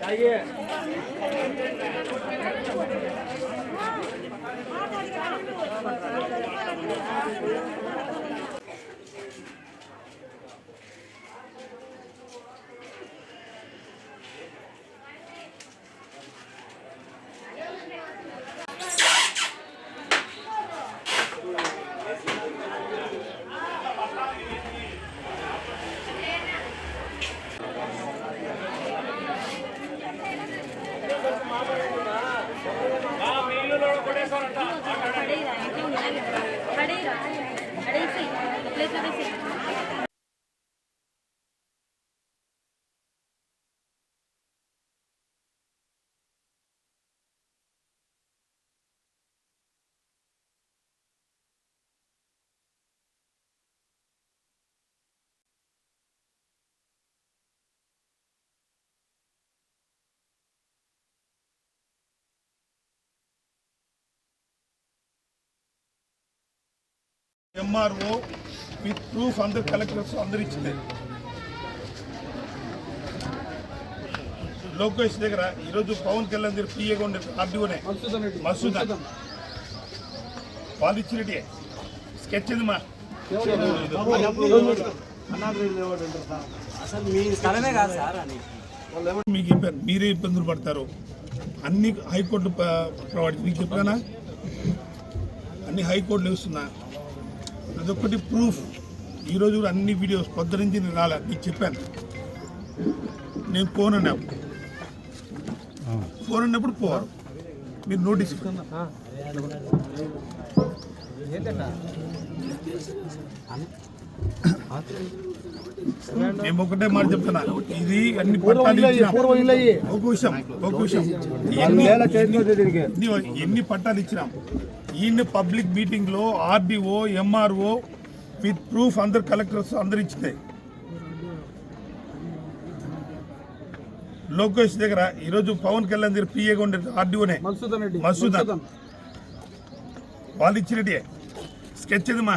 夏姨。ఎంఆర్ఓ with proof అందరు collectors అందరు ఇచ్చింది లోకేష్ దగ్గర ఈరోజు పవన్ కళ్యాణ్ దగ్గర పిఏగా ఉండే ఆర్డీఓనే మసూద్ వాళ్ళు ఇచ్చినట్టే స్కెచ్ మా మీకు చెప్పాను మీరే ఇబ్బందులు పడతారు. అన్ని హైకోర్టు ప్రొవైడ్ మీకు చెప్పానా అన్ని హైకోర్టులు ఇస్తున్నా అదొక్కటి ప్రూఫ్ ఈరోజు కూడా అన్ని వీడియోస్ పొద్దు నుంచి నేను రాలే మీకు చెప్పాను. నేను ఫోన్ అన్నా ఫోన్ అన్నప్పుడు పోవాలి మీరు నోటీస్. మేము ఒకటే మాట చెప్తున్నా. ఇది అన్ని పట్టాలు ఇచ్చినాం. ఒక విషయం ఒక విషయం. ఎన్ని పట్టాలు ఇచ్చినాం. ఈయన పబ్లిక్ మీటింగ్లో ఆర్డీఓ ఎంఆర్ఓ విత్ ప్రూఫ్ అందరు కలెక్టర్స్ అందరు ఇచ్చినాయి. లోకేష్ దగ్గర ఈరోజు పవన్ కళ్యాణ్ దగ్గర పిఏగా ఉండే ఆర్డీఓనే. మసూద్ వాళ్ళు ఇచ్చినట్టే స్కెచ్ ఇది మా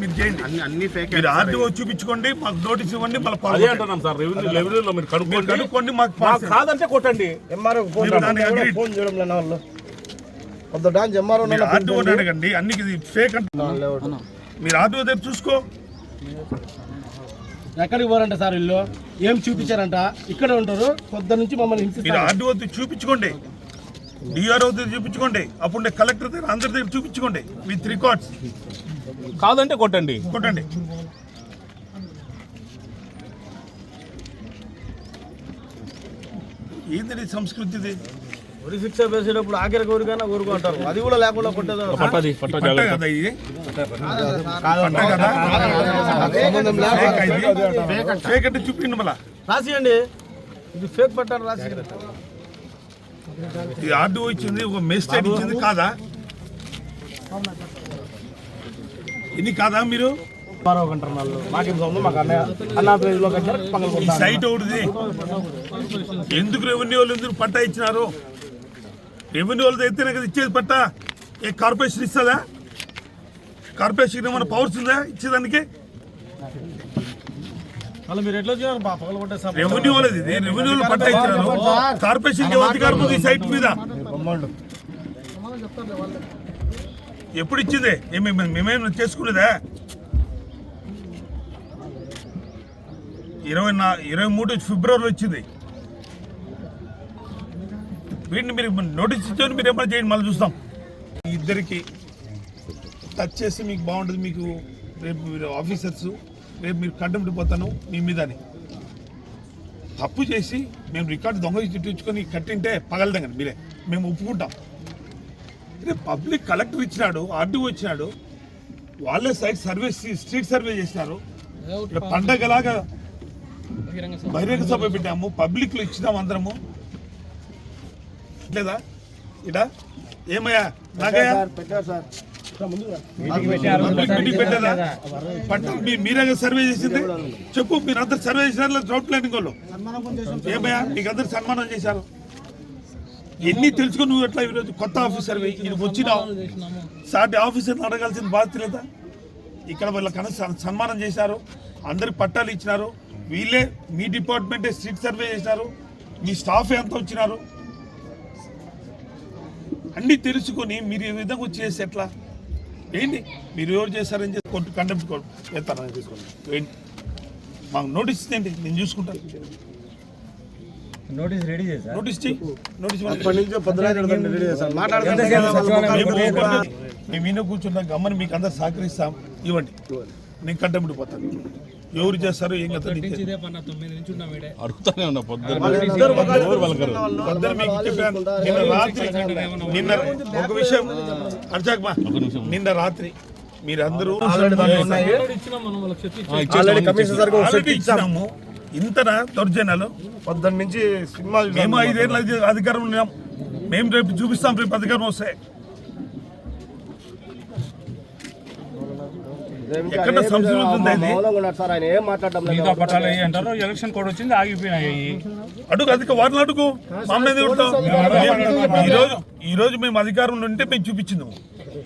మీరు చేయండి. అన్ని ఫేక్ మీరు ఆర్డీఓ చూపించుకోండి మాకు నోటీస్ ఇవ్వండి మళ్ళీ అదే పాల్గొనండి. అంటున్నాం సార్ రెవెన్యూ రెవెన్యూలో మీరు మీరు కనుక్కోండి. మాకు కాదంటే కొట్టండి. ఎంఆర్ఓ ఫోన్ చేయడం వాళ్ళు. కొత్త డాన్స్ ఎంఆర్ఓ మీరు ఆర్డీఓ అడగండి అన్ని ఇది ఫేక్ అంటే. మీరు ఆర్డీఓ దగ్గర చూసుకో. ఎక్కడికి పోరంట సార్ వీళ్ళు? ఏం చూపించారంట? ఇక్కడ ఉంటారు పొద్దు నుంచి మమ్మల్ని మీరు ఆర్డీఓ దగ్గర చూపించుకోండి. డిఆర్ఓ దగ్గర చూపించుకోండి. అప్పుడు కలెక్టర్ దగ్గర అందరి దగ్గర చూపించుకోండి. విత్ రికార్డ్స్ కాదంటే కొట్టండి. కొట్టండి. ఏంది ఈ సంస్కృతి ఇది ఉరి శిక్ష వేసేటప్పుడు ఆఖరి కోరికైనా కోరుకుంటారు అది కూడా లేకుండా కొట్టేది? పట్టది చూపించండి మళ్ళా. రాసియండి. ఇది ఫేక్ పట్టారు రాసి ఇది ఆర్డీఓ ఇచ్చింది ఒక మెజిస్ట్రేట్ ఇచ్చింది కాదా? ఇది కాదా మీరు? సైట్ ఒకటిది. ఎందుకు రెవెన్యూ వాళ్ళు ఎందుకు పట్టా ఇచ్చినారు? రెవెన్యూ వాళ్ళతో అయితేనే కదా ఇచ్చేది పట్టా. ఏ కార్పొరేషన్ ఇస్తుందా? కార్పొరేషన్ ఏమైనా పవర్స్ ఉందా ఇచ్చేదానికి? రెవెన్యూ వాళ్ళది. ఇది రెవెన్యూ వాళ్ళు పట్టా ఇచ్చినారు కార్పొరేషన్ అధికారం ఉంది ఈ సైట్ మీద. ఎప్పుడు ఇచ్చింది? మేమేమైనా చేసుకునేదా? ఇరవై నా ఇరవై మూడు ఫిబ్రవరి వచ్చింది వీటిని మీరు నోటీస్ ఇచ్చారు మీరు ఏమైనా చేయండి మళ్ళీ చూస్తాం. ఇద్దరికి టచ్ చేసి మీకు బాగుంటుంది మీకు రేపు మీరు ఆఫీసర్స్ రేపు మీరు కంటెంప్ట్ పోతాను మీ మీదని. తప్పు చేసి మేము రికార్డు దొంగ చుట్టించుకొని కట్టింటే పగలదండి మీరే. మేము ఒప్పుకుంటాం. రేపు పబ్లిక్ కలెక్టర్ ఇచ్చినాడు ఆర్డీఓ ఇచ్చినాడు వాళ్ళే సైట్ సర్వే స్ట్రీట్ సర్వే చేసినారు. పండగలాగా బహిరంగ సభ. పెట్టాము పబ్లిక్లో ఇచ్చినాం అందరము. లేదా ఇడా? ఏమయ్యా? మీ- మీరే సర్వే చేసింది? చెప్పు మీరు అందరు సర్వే చేశారు ప్లానింగ్ వాళ్ళు ఏమయ్యా? మీకు అందరు సన్మానం చేశారు. ఎన్ని తెలుసుకుని నువ్వు ఎట్లా ఈరోజు కొత్త ఆఫీసర్ ఇది వచ్చినావు సాటి ఆఫీసర్ని అడగాల్సిన బాధ్యత లేదా? ఇక్కడ వీళ్ళకన్నా సన్- సన్మానం చేశారు. అందరికి పట్టాలు ఇచ్చినారు. వీళ్ళే మీ డిపార్ట్మెంటే స్ట్రీట్ సర్వే చేశారు మీ స్టాఫ్ ఎంత వచ్చినారు. అన్నీ తెలుసుకొని మీరు ఈ విధంగా వచ్చి చేసి ఎట్లా? ఏంటి? మీరు ఎవరు చేశారని చెప్పి కొట్టు కంటెంప్ట్ కోర్టు వేస్తానని తీసుకోండి ఏంటి? మాకు నోటీస్ ఇచ్చేయండి నేను చూసుకుంటాను నోటీస్ రెడీ చేశారు నోటీస్ చెయ్యి నోటీస్ మేము ఈయన కూర్చున్నాం గమ్మని మీకు అందరు సహకరిస్తాం. ఇవ్వండి. నేను కంటెంప్ట్ పోతాను ఎవరు చేస్తారు? ఏం కదా అడుగుతానే ఉన్నా పొద్దున్న నిన్న రాత్రి నిన్న ఒక విషయం. అర్చాక్ మా నిన్న రాత్రి మీరందరూ ఇంతనా దౌర్జన్యాలు? పొద్దున్న నుంచి సినిమా మేము ఐదేళ్ళ అధికారం ఉన్నాం. మేము రేపు చూపిస్తాం రేపు అధికారం వస్తే. ఎక్కడ? సార్ ఆయన ఏం మాట్లాడడం లేదు మిగతా పట్టాలు అయ్యి అంటారు ఎలక్షన్ కోడ్ వచ్చింది ఆగిపోయినాయి. అడుగు అధిక వారిని అడుగు. ఈ రోజు ఈ రోజు మేము అధికారంలో ఉంటే మేము చూపించింది.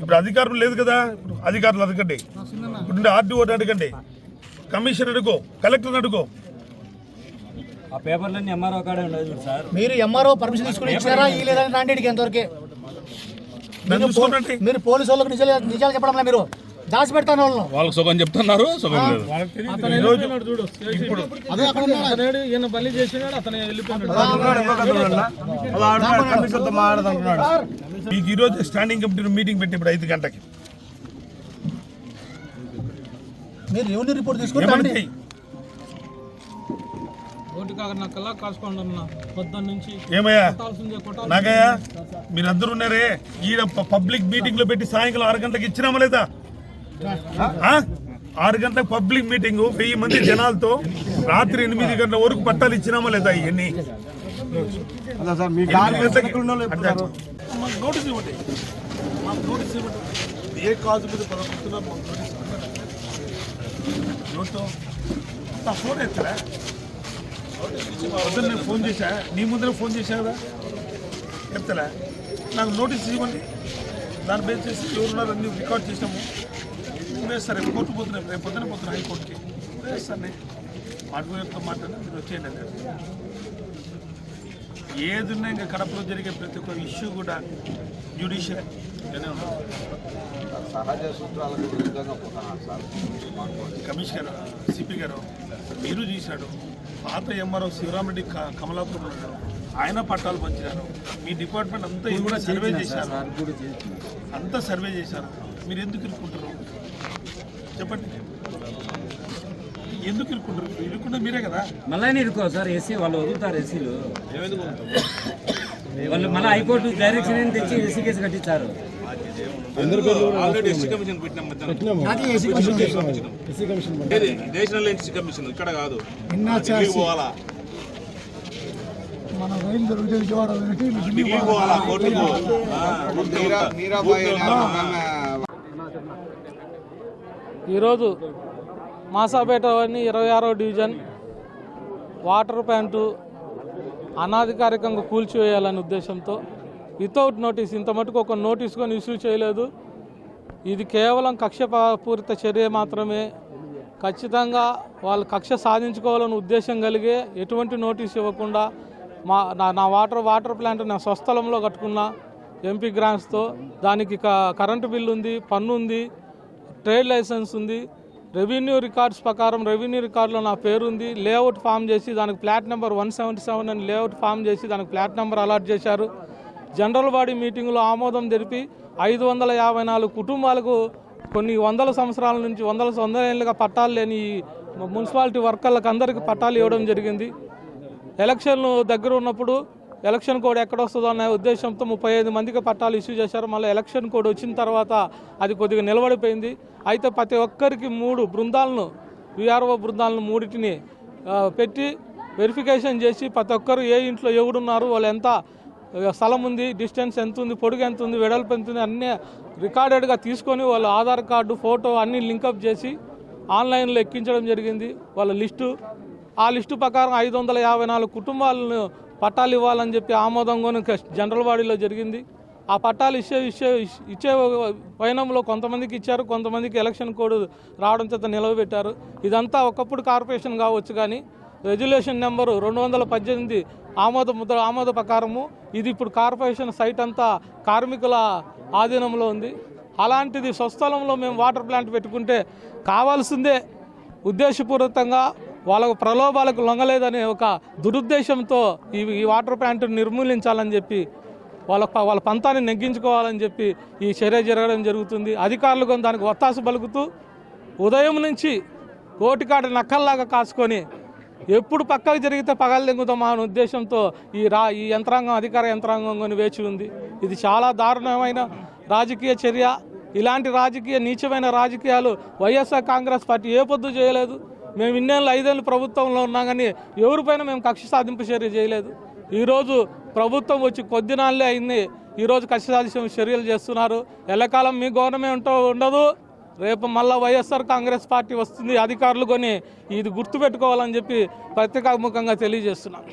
ఇప్పుడు అధికారం లేదు కదా? అధికారులు అడగండి. ఇప్పుడు ఆర్డీఓ అడగండి. కమిషన్ అడుగు కలెక్టర్ అడుగు. ఆ పేపర్లన్నీ ఎంఆర్ఓ కాడే ఉండదు సార్. మీరు ఎంఆర్ఓ పర్మిషన్ తీసుకుని ఇచ్చారా ఈ లేదని రాండికి ఎంతవరకే? మీరు పోలీసు వాళ్ళకి నిజాలు నిజాలు చెప్పడంలో మీరు. దాచి పెడతాను వాళ్ళను వాళ్ళకి సుఖం చెప్తున్నారు సుఖం లేదు అదే అక్కడ ఉన్నాడు. కమిషనర్తో మాట్లాడుతున్నాడు. మీకు ఈ రోజు స్టాండింగ్ కమిటీ మీటింగ్ పెట్టి ఇప్పుడు ఐదు గంటకి మీరు రెవెన్యూ రిపోర్ట్. ఏమయ్యా? నాగయ్యా మీరందరూ ఉన్నారే. ఈడ పబ్లిక్ మీటింగ్లో పెట్టి సాయంకాలం ఆరు గంటలకు ఇచ్చినామా లేదా? ఆరు గంటలకు పబ్లిక్ మీటింగ్ వెయ్యి మంది జనాలతో రాత్రి ఎనిమిది గంటల వరకు పట్టాలు ఇచ్చినామా లేదా ఇవన్నీ? నోటీస్ ఇవ్వండి. మాకు నోటీస్ ఇవ్వండి. ఏ కాజు మీద పదకొండుతున్నారు మాకు నోటీస్ ఇవ్వండి. ఎవరితో? నా ఫోన్ ఎత్తరా పొద్దున్న నేను ఫోన్ చేశా. నీ ముందర ఫోన్ చేశా కదా? ఎత్తలే. నాకు నోటీస్ ఇవ్వండి. దాని బేస్ చేసి ఎవరున్నారు అన్ని రికార్డ్ చేసాము వేస్తారు రేపు కోర్టు పోతున్నాయి రేపు పొద్దున పోతున్నాయి హైకోర్టుకి. వేస్తాను నేను మాటకు చెప్తా మాట్లాడినా మీరు వచ్చేయండి అన్నారు ఏదున్నా ఇంకా కడపలో జరిగే ప్రతి ఒక్క ఇష్యూ కూడా జ్యుడిషియల్. కమిషనర్ సిపి గారు మీరు చూశాడు పాత ఎంఆర్ఓ శివరామరెడ్డి కమలాపురం ఉన్నాడు ఆయన పట్టాలు పంచినారు. మీ డిపార్ట్మెంట్ అంతా ఇది కూడా సర్వే చేశారు. అంతా సర్వే చేశారు. మీరు ఎందుకు ఇరుక్కుంటారు చెప్పండి. ఎందుకు ఇరుక్కుంటారు ఇరుక్కుంటే మీరే కదా? మళ్ళీ ఇరుకో సార్ ఏసీ వాళ్ళు వదులుతారు ఏసీలు. వాళ్ళు మళ్ళీ హైకోర్టు డైరెక్షన్ ఏం తెచ్చి ఏసీ కేసు కట్టించారు? National NC commission. ఇక్కడ కాదు. పోవాలా? మన రైలు దొరికితే విజయవాడ పోవాలా? ఈరోజు మాసాపేటలోని ఇరవై ఆరో డివిజన్ వాటర్ ప్యాంటు అనాధికారికంగా కూల్చివేయాలనే ఉద్దేశంతో వితౌట్ నోటీస్ ఇంత మటుకు ఒక నోటీస్ కొని ఇష్యూ చేయలేదు. ఇది కేవలం కక్షపూరిత చర్య మాత్రమే. ఖచ్చితంగా వాళ్ళు కక్ష సాధించుకోవాలని ఉద్దేశం కలిగే ఎటువంటి నోటీస్ ఇవ్వకుండా మా నా నా వాటర్ వాటర్ ప్లాంట్ నా స్వస్థలంలో కట్టుకున్న ఎంపీ గ్రాంట్స్తో దానికి క- కరెంటు బిల్లు ఉంది పన్ను ఉంది ట్రేడ్ లైసెన్స్ ఉంది. రెవెన్యూ రికార్డ్స్ ప్రకారం రెవెన్యూ రికార్డులో నా పేరు ఉంది లేఅవుట్ ఫామ్ చేసి దానికి plot number one seventy seven అని లేఅవుట్ ఫామ్ చేసి దానికి ప్లాట్ నెంబర్ అలాట్ చేశారు. జనరల్ బాడీ మీటింగ్లో ఆమోదం తెలిపి ఐదు వందల యాభై నాలుగు కుటుంబాలకు కొన్ని వందల సంవత్సరాల నుంచి వందల వందల ఏళ్ళుగా పట్టాలు లేని ఈ మున్సిపాలిటీ వర్కర్లకు అందరికీ పట్టాలు ఇవ్వడం జరిగింది. ఎలక్షన్లు దగ్గర ఉన్నప్పుడు ఎలక్షన్ కోడ్ ఎక్కడ వస్తుందో అనే ఉద్దేశంతో ముప్పై ఐదు మందికి పట్టాలు ఇష్యూ చేశారు. మళ్ళీ ఎలక్షన్ కోడ్ వచ్చిన తర్వాత అది కొద్దిగా నిలబడిపోయింది. అయితే ప్రతి ఒక్కరికి మూడు బృందాలను విఆర్ఓ బృందాలను మూడింటిని పెట్టి వెరిఫికేషన్ చేసి ప్రతి ఒక్కరు ఏ ఇంట్లో ఎవరున్నారు వాళ్ళు ఎంత స్థలం ఉంది డిస్టెన్స్ ఎంత ఉంది పొడుగు ఎంత ఉంది వెడల్పు ఎంత ఉంది అన్నీ రికార్డెడ్గా తీసుకొని వాళ్ళ ఆధార్ కార్డు ఫోటో అన్నీ లింకప్ చేసి ఆన్లైన్లో ఎక్కించడం జరిగింది. వాళ్ళ లిస్టు ఆ లిస్టు ప్రకారం ఐదు వందల యాభై నాలుగు కుటుంబాలను పట్టాలు ఇవ్వాలని చెప్పి ఆమోదం కొని జనరల్ బాడీలో జరిగింది. ఆ పట్టాలు ఇచ్చే ఇచ్చే ఇచ్చే పయనంలో కొంతమందికి ఇచ్చారు కొంతమందికి ఎలక్షన్ కోడ్ రావడం చేత నిలవబెట్టారు. ఇదంతా ఒకప్పుడు కార్పొరేషన్ కావచ్చు కానీ రెజ్యులేషన్ నెంబరు రెండు వందల పద్దెనిమిది ఆమోద ముద్ర ఆమోద ప్రకారము ఇది ఇప్పుడు కార్పొరేషన్ సైట్ అంతా కార్మికుల ఆధీనంలో ఉంది. అలాంటిది స్వస్థలంలో మేము వాటర్ ప్లాంట్ పెట్టుకుంటే కావాల్సిందే ఉద్దేశపూర్వకంగా వాళ్ళకు ప్రలోభాలకు లొంగలేదనే ఒక దురుద్దేశంతో ఈ ఈ వాటర్ ప్లాంట్ను నిర్మూలించాలని చెప్పి వాళ్ళ ప- వాళ్ళ పంతాన్ని నెగ్గించుకోవాలని చెప్పి ఈ చర్య జరగడం జరుగుతుంది. అధికారులు కొన్ని దానికి ఒత్తాసు పలుకుతూ ఉదయం నుంచి కోటికాడ నక్కల్లాగా కాసుకొని ఎప్పుడు పక్కకు జరిగితే పగలు దెంగుతామా అనే ఉద్దేశంతో ఈ రా ఈ యంత్రాంగం అధికార యంత్రాంగం కొని వేచి ఉంది. ఇది చాలా దారుణమైన రాజకీయ చర్య. ఇలాంటి రాజకీయ నీచమైన రాజకీయాలు వైఎస్ఆర్ కాంగ్రెస్ పార్టీ ఏ పొద్దు చేయలేదు. మేము ఇన్నేళ్ళు ఐదేళ్ళు ప్రభుత్వంలో ఉన్నా కానీ ఎవరిపైన మేము కక్ష సాధింపు చర్య చేయలేదు. ఈరోజు ప్రభుత్వం వచ్చి కొద్ది నాళ్ళే అయింది. ఈరోజు కక్ష సాధింపు చర్యలు చేస్తున్నారు. ఎల్లకాలం మీ గవర్నమెంట్ ఉండదు. రేపు మళ్ళీ వైఎస్ఆర్ కాంగ్రెస్ పార్టీ వస్తుంది అధికారులు కొని ఇది గుర్తుపెట్టుకోవాలని చెప్పి ప్రత్యేకాముఖంగా తెలియజేస్తున్నాను.